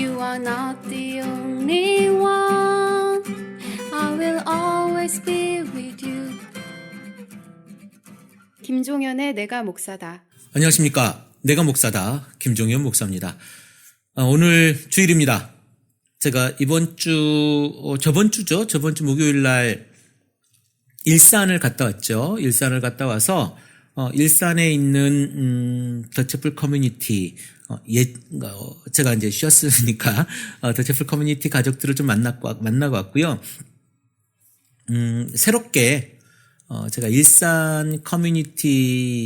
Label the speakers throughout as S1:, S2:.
S1: You are not the only one. I will always be with you. 김종현의 내가 목사다.
S2: 안녕하십니까. 내가 목사다. 김종현 목사입니다. 아, 오늘 주일입니다. 제가 이번 주, 어, 저번 주죠. 저번 주 목요일 날 일산을 갔다 왔죠. 일산을 갔다 와서 어, 일산에 있는 음, 더체플 커뮤니티 어, 예, 어, 제가 이제 쉬었으니까 어, 더체플 커뮤니티 가족들을 좀 만났고 만나고 왔고요. 음, 새롭게 어, 제가 일산 커뮤니티를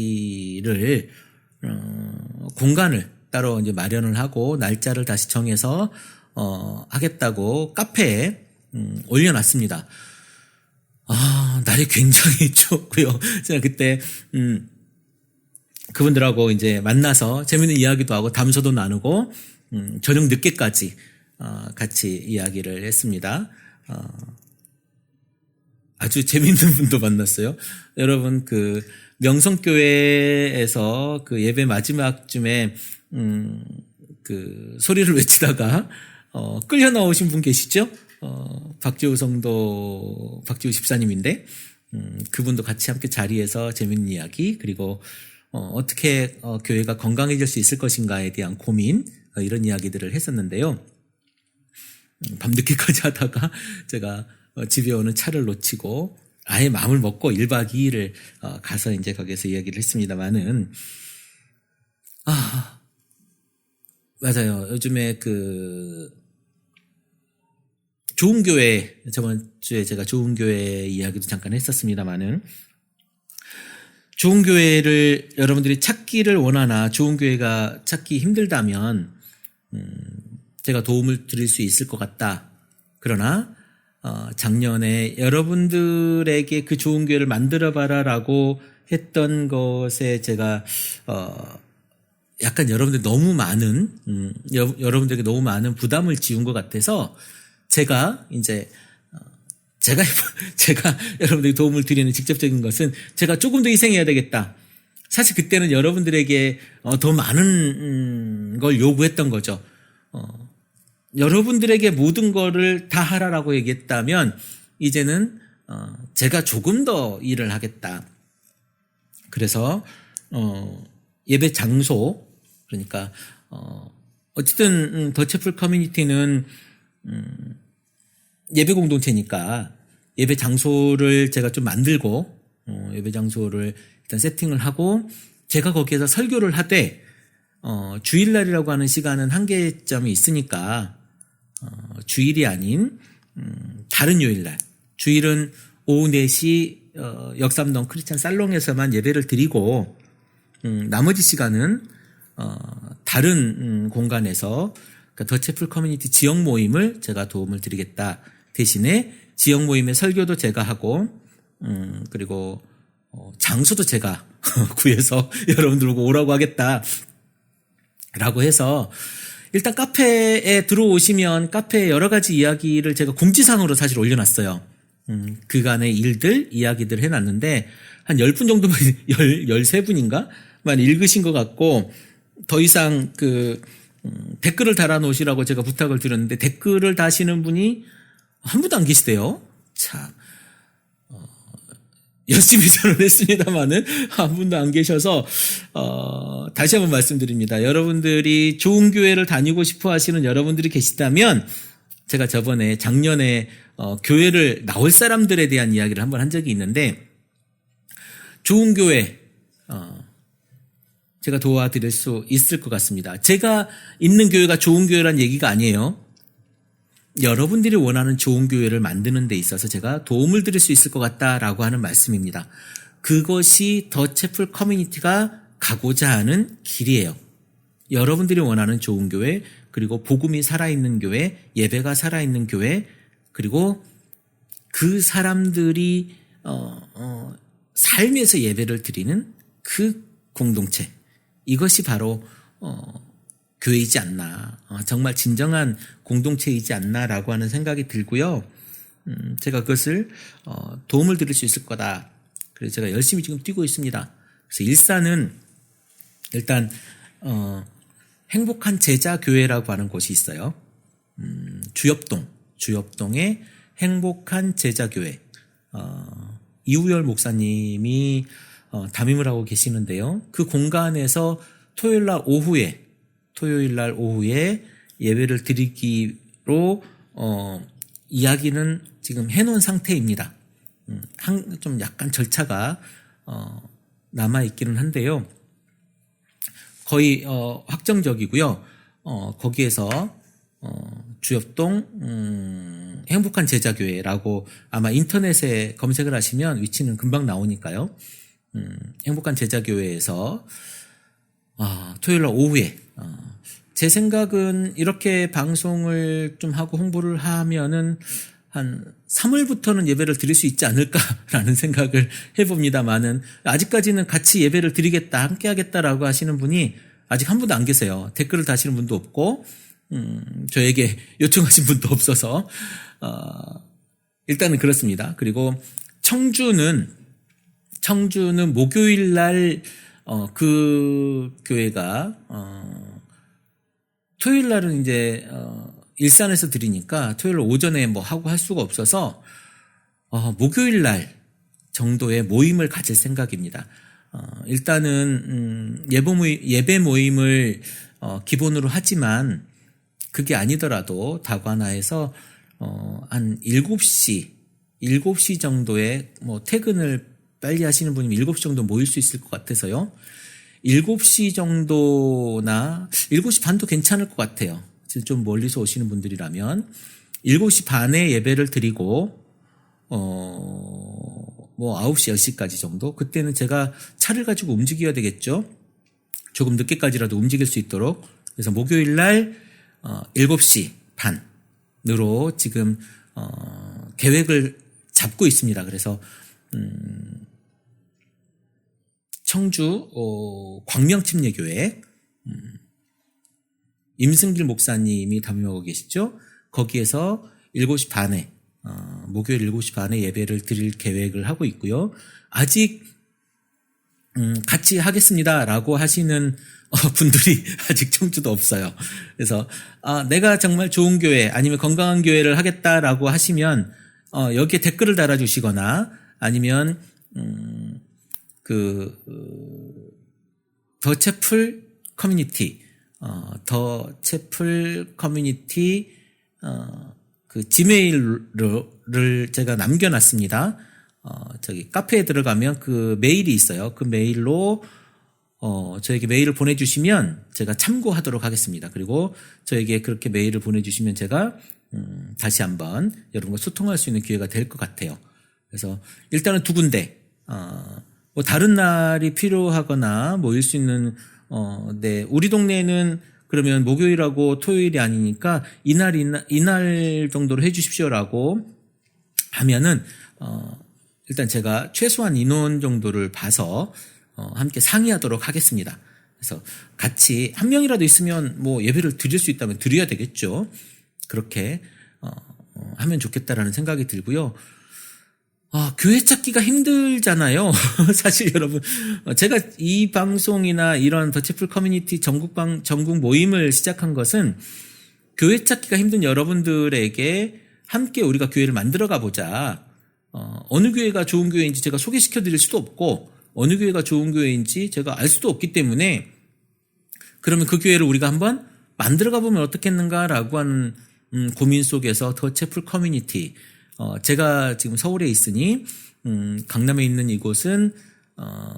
S2: 어, 공간을 따로 이제 마련을 하고 날짜를 다시 정해서 어, 하겠다고 카페에 음, 올려놨습니다. 아, 날이 굉장히 추웠고요. 제가 그때, 음, 그분들하고 이제 만나서 재밌는 이야기도 하고 담소도 나누고, 음, 저녁 늦게까지, 어, 같이 이야기를 했습니다. 어, 아주 재밌는 분도 만났어요. 여러분, 그, 명성교회에서 그 예배 마지막 쯤에, 음, 그, 소리를 외치다가, 어, 끌려 나오신 분 계시죠? 어, 박지호 성도, 박지호 집사님인데, 음, 그분도 같이 함께 자리에서 재밌는 이야기, 그리고, 어, 어떻게, 어, 교회가 건강해질 수 있을 것인가에 대한 고민, 어, 이런 이야기들을 했었는데요. 음, 밤늦게까지 하다가 제가 어, 집에 오는 차를 놓치고 아예 마음을 먹고 1박 2일을 어, 가서 이제 거기서 이야기를 했습니다만은, 아, 맞아요. 요즘에 그, 좋은 교회 저번 주에 제가 좋은 교회 이야기도 잠깐 했었습니다만은 좋은 교회를 여러분들이 찾기를 원하나 좋은 교회가 찾기 힘들다면 음, 제가 도움을 드릴 수 있을 것 같다. 그러나 어, 작년에 여러분들에게 그 좋은 교회를 만들어 봐라라고 했던 것에 제가 어, 약간 여러분들 너무 많은 음, 여, 여러분들에게 너무 많은 부담을 지운 것 같아서 제가 이제 어, 제가 제가 여러분들에게 도움을 드리는 직접적인 것은 제가 조금 더 희생해야 되겠다. 사실 그때는 여러분들에게 어, 더 많은 음, 걸 요구했던 거죠. 어, 여러분들에게 모든 거를 다 하라라고 얘기했다면 이제는 어, 제가 조금 더 일을 하겠다. 그래서 어, 예배 장소 그러니까 어, 어쨌든 음, 더체플 커뮤니티는 음, 예배 공동체니까 예배 장소를 제가 좀 만들고 어, 예배 장소를 일단 세팅을 하고 제가 거기에서 설교를 하되 어, 주일날이라고 하는 시간은 한계점이 있으니까 어, 주일이 아닌 음, 다른 요일날 주일은 오후 4시 어, 역삼동 크리스찬 살롱에서만 예배를 드리고 음, 나머지 시간은 어, 다른 음, 공간에서 그러니까 더체플 커뮤니티 지역 모임을 제가 도움을 드리겠다. 대신에 지역 모임의 설교도 제가 하고, 음, 그리고, 어, 장소도 제가 구해서 여러분들 보고 오라고 하겠다. 라고 해서, 일단 카페에 들어오시면 카페에 여러 가지 이야기를 제가 공지상으로 사실 올려놨어요. 음, 그간의 일들, 이야기들 해놨는데, 한 10분 정도만, 10, 13분인가? 만 읽으신 것 같고, 더 이상 그, 음, 댓글을 달아놓으시라고 제가 부탁을 드렸는데 댓글을 다시는 분이 한 분도 안 계시대요. 참. 어, 열심히 저는 했습니다만은 한 분도 안 계셔서 어, 다시 한번 말씀드립니다. 여러분들이 좋은 교회를 다니고 싶어 하시는 여러분들이 계시다면 제가 저번에 작년에 어, 교회를 나올 사람들에 대한 이야기를 한번 한 적이 있는데 좋은 교회 어, 제가 도와드릴 수 있을 것 같습니다. 제가 있는 교회가 좋은 교회란 얘기가 아니에요. 여러분들이 원하는 좋은 교회를 만드는 데 있어서 제가 도움을 드릴 수 있을 것 같다라고 하는 말씀입니다. 그것이 더 채플 커뮤니티가 가고자 하는 길이에요. 여러분들이 원하는 좋은 교회, 그리고 복음이 살아있는 교회, 예배가 살아있는 교회, 그리고 그 사람들이 어, 어, 삶에서 예배를 드리는 그 공동체. 이것이 바로 어, 교회이지 않나, 어, 정말 진정한 공동체이지 않나라고 하는 생각이 들고요. 음, 제가 그것을 어, 도움을 드릴 수 있을 거다. 그래서 제가 열심히 지금 뛰고 있습니다. 그래서 일산은 일단 어, 행복한 제자 교회라고 하는 곳이 있어요. 음, 주엽동, 주엽동의 행복한 제자 교회, 어, 이우열 목사님이 어, 담임을 하고 계시는데요. 그 공간에서 토요일 날 오후에, 토요일 날 오후에 예배를 드리기로, 어, 이야기는 지금 해놓은 상태입니다. 음, 한, 좀 약간 절차가, 어, 남아 있기는 한데요. 거의, 어, 확정적이고요. 어, 거기에서, 어, 주엽동, 음, 행복한 제자교회라고 아마 인터넷에 검색을 하시면 위치는 금방 나오니까요. 음, 행복한 제자교회에서, 아, 토요일 날 오후에, 어, 제 생각은 이렇게 방송을 좀 하고 홍보를 하면은 한 3월부터는 예배를 드릴 수 있지 않을까라는 생각을 해봅니다만은 아직까지는 같이 예배를 드리겠다, 함께 하겠다라고 하시는 분이 아직 한 분도 안 계세요. 댓글을 다시는 분도 없고, 음, 저에게 요청하신 분도 없어서, 어, 일단은 그렇습니다. 그리고 청주는, 청주는 목요일 날, 어, 그 교회가, 어, 토요일 날은 이제, 어, 일산에서 드리니까 토요일 오전에 뭐 하고 할 수가 없어서, 어, 목요일 날 정도의 모임을 가질 생각입니다. 어, 일단은, 음, 예보 모임, 예배 모임을, 어, 기본으로 하지만, 그게 아니더라도 다관화에서 어, 한 7시, 7시 정도에 뭐 퇴근을 빨리 하시는 분이면 7시 정도 모일 수 있을 것 같아서요. 7시 정도나 7시 반도 괜찮을 것 같아요. 좀 멀리서 오시는 분들이라면 7시 반에 예배를 드리고 어, 뭐 9시, 10시까지 정도. 그때는 제가 차를 가지고 움직여야 되겠죠. 조금 늦게까지라도 움직일 수 있도록. 그래서 목요일 날 어, 7시 반으로 지금 어, 계획을 잡고 있습니다. 그래서 음, 청주 어, 광명침례교회 음, 임승길 목사님이 담임하고 계시죠. 거기에서 7시 반에 어, 목요일 7시 반에 예배를 드릴 계획을 하고 있고요. 아직 음, 같이 하겠습니다라고 하시는 어, 분들이 아직 청주도 없어요. 그래서 아, 내가 정말 좋은 교회 아니면 건강한 교회를 하겠다라고 하시면 어, 여기에 댓글을 달아주시거나 아니면 음, 그더 채플 커뮤니티 어, 더 채플 커뮤니티 어, 그 지메일을 제가 남겨놨습니다. 어, 저기 카페에 들어가면 그 메일이 있어요. 그 메일로 어, 저에게 메일을 보내주시면 제가 참고하도록 하겠습니다. 그리고 저에게 그렇게 메일을 보내주시면 제가 음, 다시 한번 여러분과 소통할 수 있는 기회가 될 것 같아요. 그래서 일단은 두 군데 어, 뭐 다른 날이 필요하거나 모일 수 있는 어, 네 우리 동네는 그러면 목요일하고 토요일이 아니니까 이날 이날, 이날 정도로 해 주십시오라고 하면은 어, 일단 제가 최소한 인원 정도를 봐서 어, 함께 상의하도록 하겠습니다. 그래서 같이 한 명이라도 있으면 뭐 예배를 드릴 수 있다면 드려야 되겠죠. 그렇게 어, 어, 하면 좋겠다라는 생각이 들고요. 아, 교회 찾기가 힘들잖아요. 사실 여러분, 어, 제가 이 방송이나 이런 더치플 커뮤니티 전국 방, 전국 모임을 시작한 것은 교회 찾기가 힘든 여러분들에게 함께 우리가 교회를 만들어 가보자. 어, 어느 교회가 좋은 교회인지 제가 소개시켜 드릴 수도 없고, 어느 교회가 좋은 교회인지 제가 알 수도 없기 때문에, 그러면 그 교회를 우리가 한번 만들어 가보면 어떻겠는가라고 하는 음, 고민 속에서 더체플 커뮤니티, 어, 제가 지금 서울에 있으니 음, 강남에 있는 이곳은 어,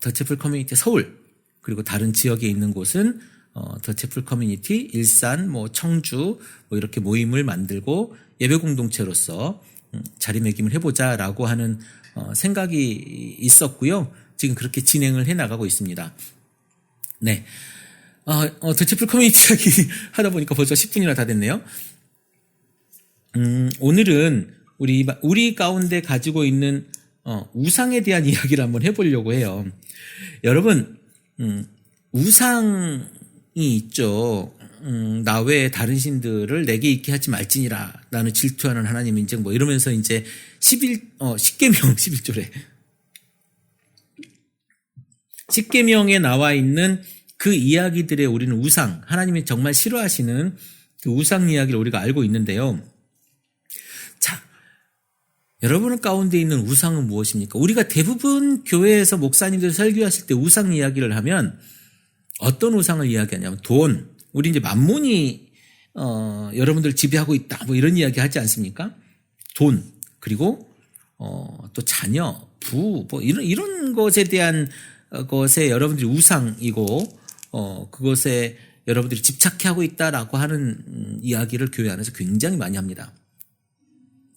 S2: 더체플 커뮤니티 서울 그리고 다른 지역에 있는 곳은 어, 더체플 커뮤니티 일산 뭐 청주 뭐 이렇게 모임을 만들고 예배 공동체로서 음, 자리매김을 해보자라고 하는 어, 생각이 있었고요. 지금 그렇게 진행을 해 나가고 있습니다. 네. 어, 어, 더치플 커뮤니티 이야기 하다 보니까 벌써 10분이나 다 됐네요. 음, 오늘은 우리, 우리 가운데 가지고 있는 어, 우상에 대한 이야기를 한번 해보려고 해요. 여러분, 음, 우상이 있죠. 음, 나 외에 다른 신들을 내게 있게 하지 말지니라. 나는 질투하는 하나님 인증 뭐 이러면서 이제 11, 어, 10계명, 11조래. 10계명에 나와 있는 그 이야기들의 우리는 우상, 하나님이 정말 싫어하시는 그 우상 이야기를 우리가 알고 있는데요. 자, 여러분 가운데 있는 우상은 무엇입니까? 우리가 대부분 교회에서 목사님들 설교하실 때 우상 이야기를 하면 어떤 우상을 이야기하냐면 돈, 우리 이제 만몬이 어, 여러분들 지배하고 있다 뭐 이런 이야기 하지 않습니까? 돈 그리고 어, 또 자녀, 부, 뭐 이런 이런 것에 대한 어, 것에 여러분들이 우상이고 어, 그것에 여러분들이 집착하고 있다라고 하는 음, 이야기를 교회 안에서 굉장히 많이 합니다.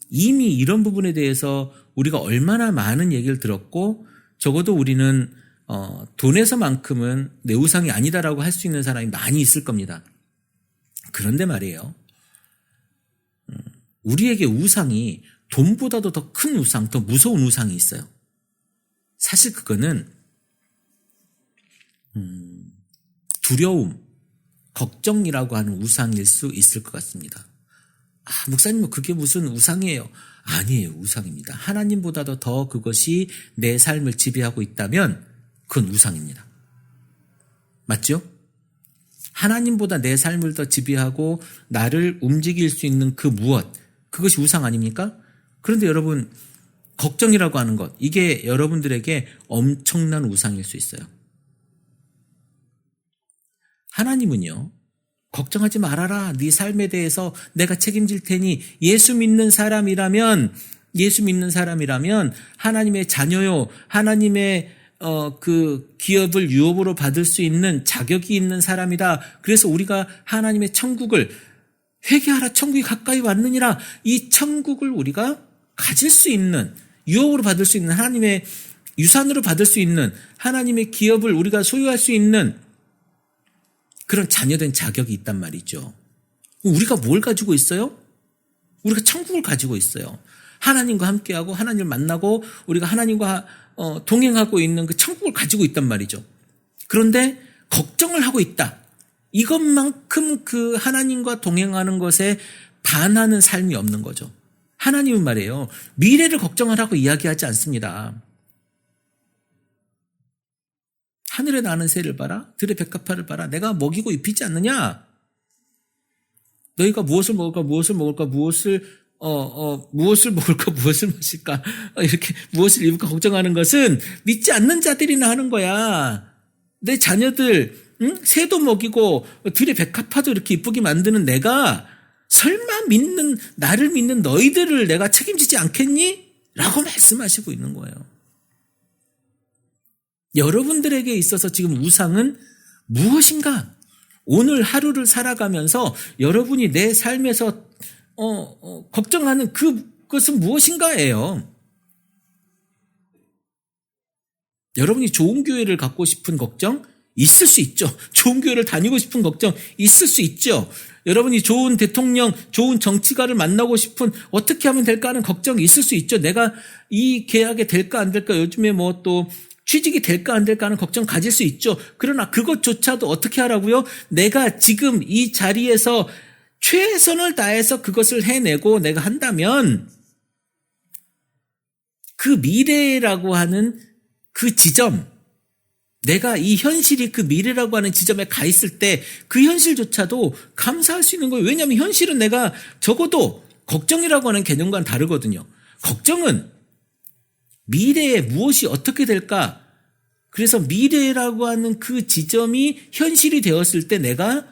S2: 이미 이런 부분에 대해서 우리가 얼마나 많은 얘기를 들었고 적어도 우리는 어, 돈에서만큼은 내 우상이 아니다라고 할 수 있는 사람이 많이 있을 겁니다. 그런데 말이에요. 음, 우리에게 우상이 돈보다도 더 큰 우상, 더 무서운 우상이 있어요. 사실 그거는 음, 두려움, 걱정이라고 하는 우상일 수 있을 것 같습니다. 아, 목사님, 그게 무슨 우상이에요? 아니에요, 우상입니다. 하나님보다도 더 그것이 내 삶을 지배하고 있다면 그건 우상입니다. 맞죠? 하나님보다 내 삶을 더 지배하고 나를 움직일 수 있는 그 무엇, 그것이 우상 아닙니까? 그런데 여러분, 걱정이라고 하는 것, 이게 여러분들에게 엄청난 우상일 수 있어요. 하나님은요, 걱정하지 말아라. 네 삶에 대해서 내가 책임질 테니 예수 믿는 사람이라면 예수 믿는 사람이라면 하나님의 자녀요. 하나님의 어, 그 기업을 유업으로 받을 수 있는 자격이 있는 사람이다. 그래서 우리가 하나님의 천국을 회개하라 천국이 가까이 왔느니라 이 천국을 우리가 가질 수 있는 유업으로 받을 수 있는 하나님의 유산으로 받을 수 있는 하나님의 기업을 우리가 소유할 수 있는 그런 자녀된 자격이 있단 말이죠. 우리가 뭘 가지고 있어요? 우리가 천국을 가지고 있어요. 하나님과 함께하고 하나님을 만나고 우리가 하나님과 어, 동행하고 있는 그 천국을 가지고 있단 말이죠. 그런데 걱정을 하고 있다. 이것만큼 그 하나님과 동행하는 것에 반하는 삶이 없는 거죠. 하나님은 말이에요. 미래를 걱정하라고 이야기하지 않습니다. 하늘에 나는 새를 봐라. 들의 백합화를 봐라. 내가 먹이고 입히지 않느냐? 너희가 무엇을 먹을까, 무엇을 먹을까, 무엇을 어, 어, 무엇을 먹을까, 무엇을 마실까, 어, 이렇게 무엇을 입을까 걱정하는 것은 믿지 않는 자들이나 하는 거야. 내 자녀들, 응? 새도 먹이고, 들의 백합화도 이렇게 이쁘게 만드는 내가 설마 믿는, 나를 믿는 너희들을 내가 책임지지 않겠니? 라고 말씀하시고 있는 거예요. 여러분들에게 있어서 지금 우상은 무엇인가? 오늘 하루를 살아가면서 여러분이 내 삶에서 어, 어, 걱정하는 그것은 무엇인가예요. 여러분이 좋은 교회를 갖고 싶은 걱정 있을 수 있죠. 좋은 교회를 다니고 싶은 걱정 있을 수 있죠. 여러분이 좋은 대통령, 좋은 정치가를 만나고 싶은 어떻게 하면 될까 하는 걱정이 있을 수 있죠. 내가 이 계약에 될까 안 될까 요즘에 뭐또 취직이 될까 안 될까 하는 걱정 가질 수 있죠. 그러나 그것조차도 어떻게 하라고요? 내가 지금 이 자리에서 최선을 다해서 그것을 해내고 내가 한다면 그 미래라고 하는 그 지점, 내가 이 현실이 그 미래라고 하는 지점에 가 있을 때 그 현실조차도 감사할 수 있는 거예요. 왜냐하면 현실은 내가 적어도 걱정이라고 하는 개념과는 다르거든요. 걱정은 미래에 무엇이 어떻게 될까? 그래서 미래라고 하는 그 지점이 현실이 되었을 때 내가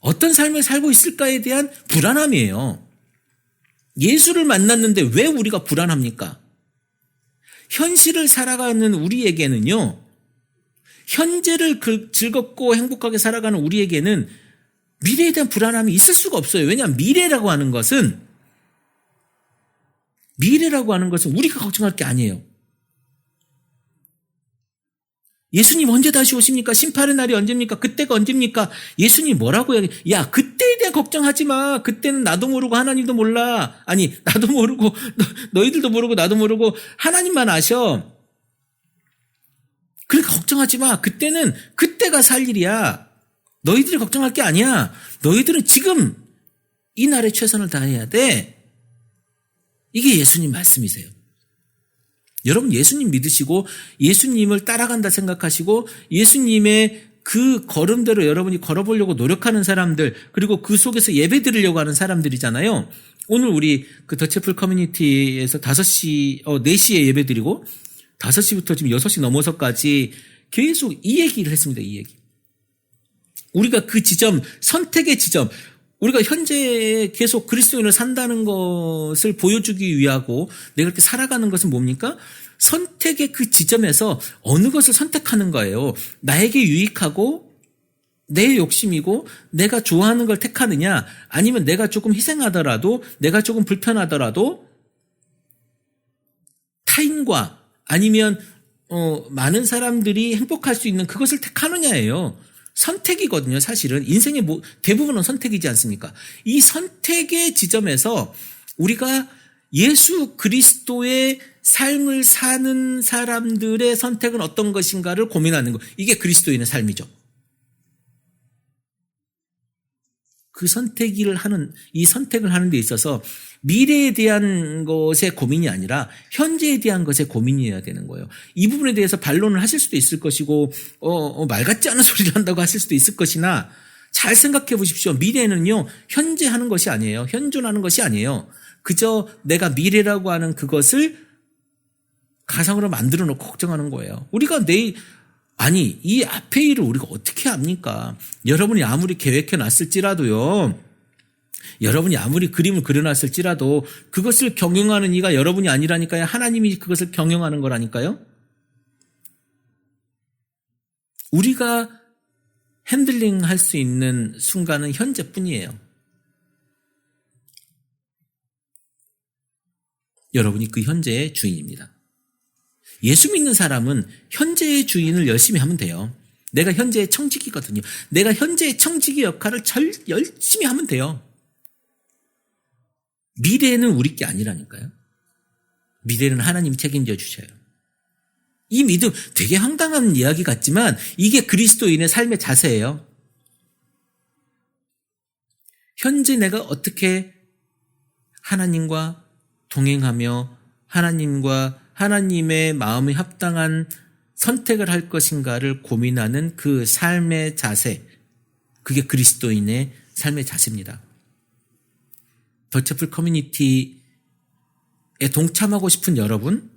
S2: 어떤 삶을 살고 있을까에 대한 불안함이에요. 예수를 만났는데 왜 우리가 불안합니까? 현실을 살아가는 우리에게는요, 현재를 그 즐겁고 행복하게 살아가는 우리에게는 미래에 대한 불안함이 있을 수가 없어요. 왜냐하면 미래라고 하는 것은, 미래라고 하는 것은 우리가 걱정할 게 아니에요. 예수님 언제 다시 오십니까? 심판의 날이 언제입니까? 그때가 언제입니까? 예수님 뭐라고 해야 야, 그때에 대해 걱정하지 마. 그때는 나도 모르고 하나님도 몰라. 아니, 나도 모르고, 너, 희들도 모르고, 나도 모르고, 하나님만 아셔. 그러니까 걱정하지 마. 그때는, 그때가 살 일이야. 너희들이 걱정할 게 아니야. 너희들은 지금 이 날에 최선을 다해야 돼. 이게 예수님 말씀이세요. 여러분 예수님 믿으시고 예수님을 따라간다 생각하시고 예수님의 그 걸음대로 여러분이 걸어보려고 노력하는 사람들, 그리고 그 속에서 예배 드리려고 하는 사람들이잖아요. 오늘 우리 그 더체플 커뮤니티에서 5시, 어, 4시에 예배 드리고, 5시부터 지금 6시 넘어서까지 계속 이 얘기를 했습니다, 이 얘기. 우리가 그 지점, 선택의 지점, 우리가 현재 계속 그리스도인을 산다는 것을 보여주기 위하고 내가 그렇게 살아가는 것은 뭡니까? 선택의 그 지점에서 어느 것을 선택하는 거예요. 나에게 유익하고 내 욕심이고 내가 좋아하는 걸 택하느냐 아니면 내가 조금 희생하더라도 내가 조금 불편하더라도 타인과 아니면 어, 많은 사람들이 행복할 수 있는 그것을 택하느냐예요. 선택이거든요, 사실은. 인생의 뭐, 대부분은 선택이지 않습니까? 이 선택의 지점에서 우리가 예수 그리스도의 삶을 사는 사람들의 선택은 어떤 것인가를 고민하는 것. 이게 그리스도인의 삶이죠. 그 선택을 하는, 이 선택을 하는 데 있어서 미래에 대한 것의 고민이 아니라 현재에 대한 것의 고민이어야 되는 거예요. 이 부분에 대해서 반론을 하실 수도 있을 것이고, 어, 어, 말 같지 않은 소리를 한다고 하실 수도 있을 것이나, 잘 생각해 보십시오. 미래는요, 현재 하는 것이 아니에요. 현존하는 것이 아니에요. 그저 내가 미래라고 하는 그것을 가상으로 만들어 놓고 걱정하는 거예요. 우리가 내일, 아니, 이 앞에 일을 우리가 어떻게 합니까? 여러분이 아무리 계획해 놨을지라도요, 여러분이 아무리 그림을 그려놨을지라도 그것을 경영하는 이가 여러분이 아니라니까요. 하나님이 그것을 경영하는 거라니까요. 우리가 핸들링 할 수 있는 순간은 현재뿐이에요. 여러분이 그 현재의 주인입니다. 예수 믿는 사람은 현재의 주인을 열심히 하면 돼요. 내가 현재의 청지기거든요. 내가 현재의 청지기 역할을 절, 열심히 하면 돼요. 미래는 우리 게 아니라니까요. 미래는 하나님이 책임져 주셔요. 이 믿음 되게 황당한 이야기 같지만 이게 그리스도인의 삶의 자세예요. 현재 내가 어떻게 하나님과 동행하며 하나님과 하나님의 마음에 합당한 선택을 할 것인가를 고민하는 그 삶의 자세. 그게 그리스도인의 삶의 자세입니다. 더체플 커뮤니티에 동참하고 싶은 여러분,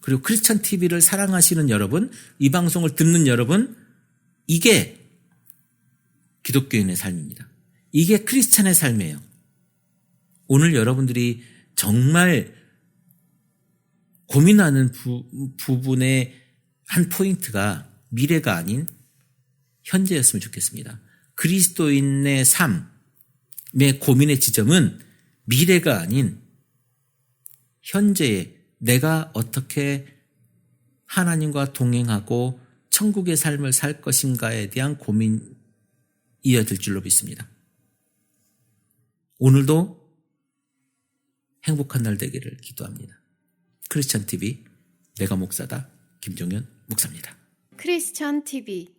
S2: 그리고 크리스찬 TV를 사랑하시는 여러분, 이 방송을 듣는 여러분, 이게 기독교인의 삶입니다. 이게 크리스찬의 삶이에요. 오늘 여러분들이 정말 고민하는 부, 부분의 한 포인트가 미래가 아닌 현재였으면 좋겠습니다. 그리스도인의 삶의 고민의 지점은 미래가 아닌 현재에 내가 어떻게 하나님과 동행하고 천국의 삶을 살 것인가에 대한 고민이어야 될 줄로 믿습니다. 오늘도 행복한 날 되기를 기도합니다. 크리스찬 TV 내가 목사다 김종현 목사입니다.
S1: 크리스천 TV